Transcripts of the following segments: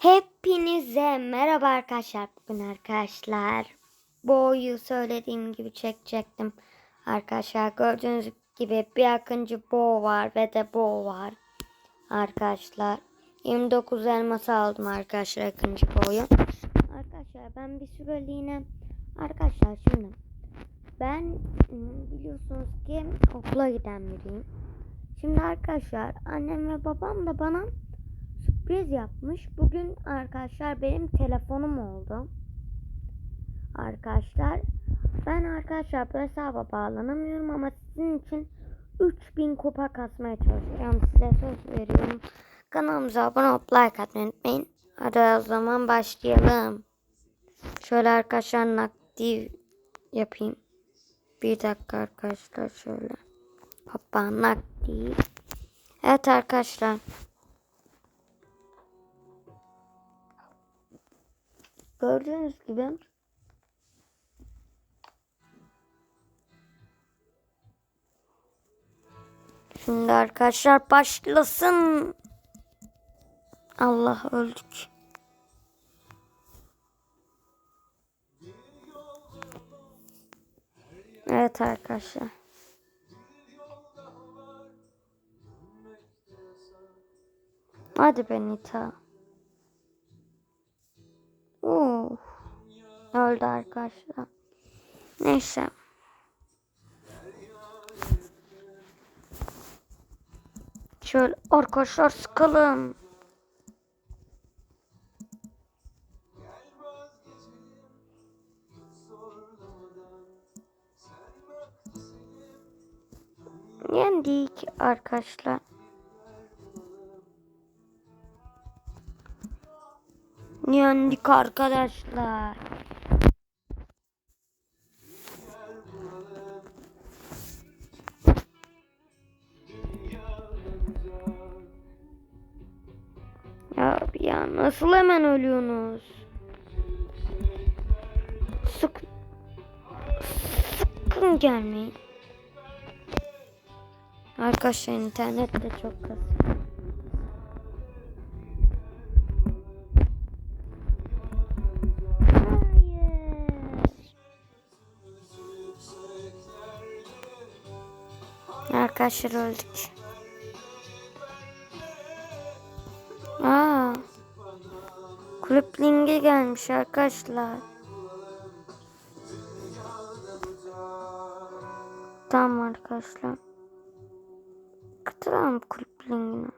Hepinize merhaba arkadaşlar. Bugün arkadaşlar boyu söylediğim gibi çekecektim. Arkadaşlar gördüğünüz gibi bir akıncı bo var ve de bo var. Arkadaşlar 29 elması aldım arkadaşlar akıncı boyu. Arkadaşlar ben bir süreliğine arkadaşlar şimdi ben ım, biliyorsunuz ki okula giden biriyim. Şimdi arkadaşlar annem ve babam da bana sürpriz yapmış. Bugün arkadaşlar benim telefonum oldu. Arkadaşlar ben arkadaşlar bu hesaba bağlanamıyorum ama sizin için 3000 kupa kasmaya çalışacağım. Size söz veriyorum. Kanalımıza abone olup like atmayı unutmayın. Hadi o zaman başlayalım. Şöyle arkadaşlar nakdi yapayım. Bir dakika arkadaşlar şöyle. Papa nakdi. Evet arkadaşlar. Gördüğünüz gibi Şimdi arkadaşlar başlasın. Allah öldük. Evet arkadaşlar. Hadi Benita. Uf. Öldü arkadaşlar. Neyse. Şöyle arkadaşlar sıkalım. Yendik arkadaşlar. Yendik arkadaşlar. Nasıl hemen ölüyorsunuz? Sık Sıkın gelmeyin. Arkadaşlar internet de çok. Hayır. Arkadaşlar öldük. Kulüp lingi gelmiş arkadaşlar. Tamam arkadaşlar. Katılalım kulüp linkine.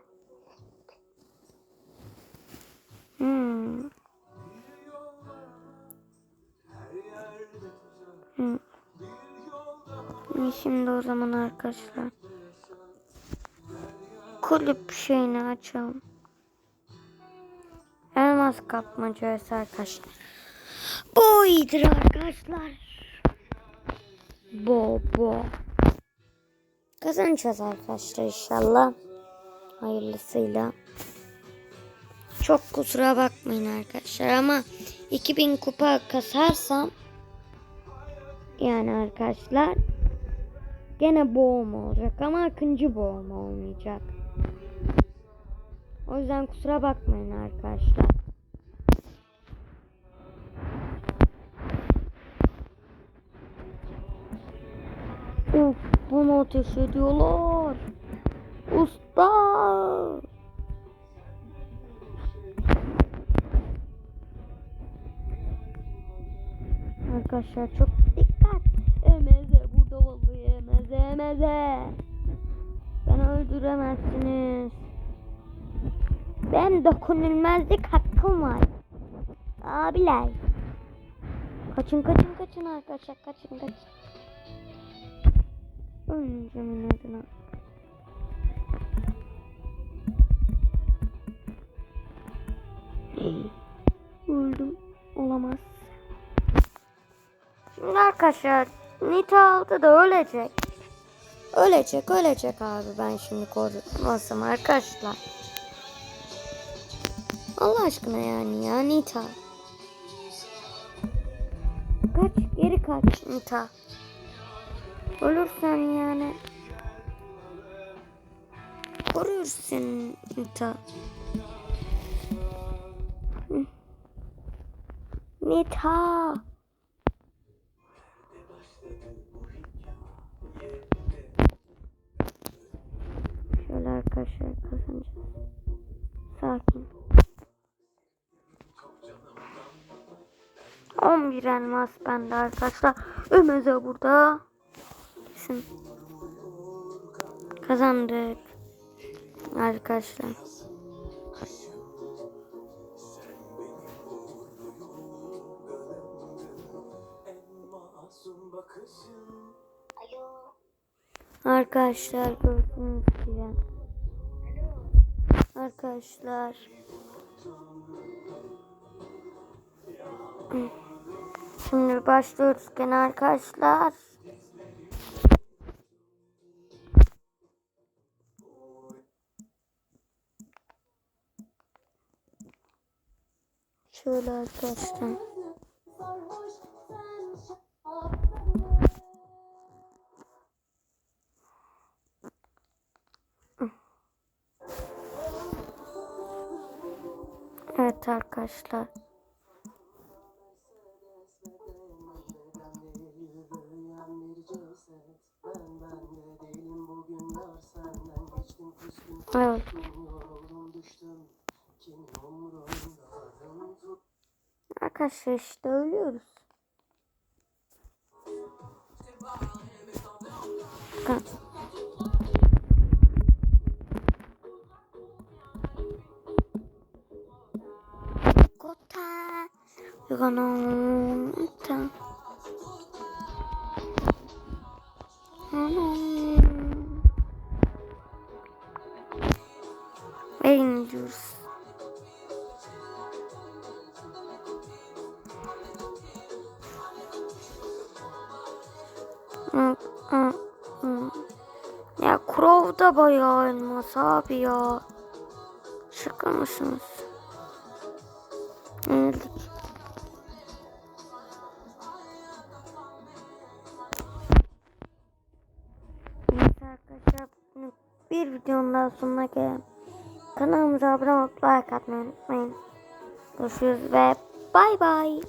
Hmm. Hmm. Şimdi o zaman arkadaşlar. Kulüp şeyini açalım. Elmas kapmacası arkadaşlar. Bu iyidir arkadaşlar. Bo bo. Kazanacağız arkadaşlar inşallah. Hayırlısıyla. Çok kusura bakmayın arkadaşlar ama 2000 kupa kasarsam yani arkadaşlar gene boğum olacak ama ikinci boğum olmayacak. O yüzden kusura bakmayın arkadaşlar. Bana ateş ediyorlar. Usta. Arkadaşlar çok dikkat. Emeze burada vallahi emeze emeze. Beni öldüremezsiniz. Ben dokunulmazlık hakkım var. Abiler. Kaçın kaçın kaçın arkadaşlar kaçın kaçın. Ölmeyeceğim inadına. Öldüm. Olamaz. Şimdi arkadaşlar Nita aldı da ölecek. Ölecek ölecek abi ben şimdi korumazsam arkadaşlar. Allah aşkına yani ya Nita. Kaç geri kaç Nita. Ölürsen yani. Koruyorsun Nita. Nita. Şöyle arkadaşlar kazanacağız. Sakin. 11 elmas bende arkadaşlar. Ömer de burada. Kesin. Kazandık. Arkadaşlar. Arkadaşlar gördüğünüz gibi. Arkadaşlar. Şimdi başlıyoruz gene arkadaşlar. Şöyle arkadaşlar. Evet arkadaşlar. Evet. caixa işte ölüyoruz. Kaç. Kota. Yoganım. Tamam. Crow da bayağı elmas abi ya. Şaka mısınız? Yenildik. Neyse arkadaşlar bir videonun daha sonuna gelelim. Kanalımıza abone olup like atmayı unutmayın. Görüşürüz ve bay bay.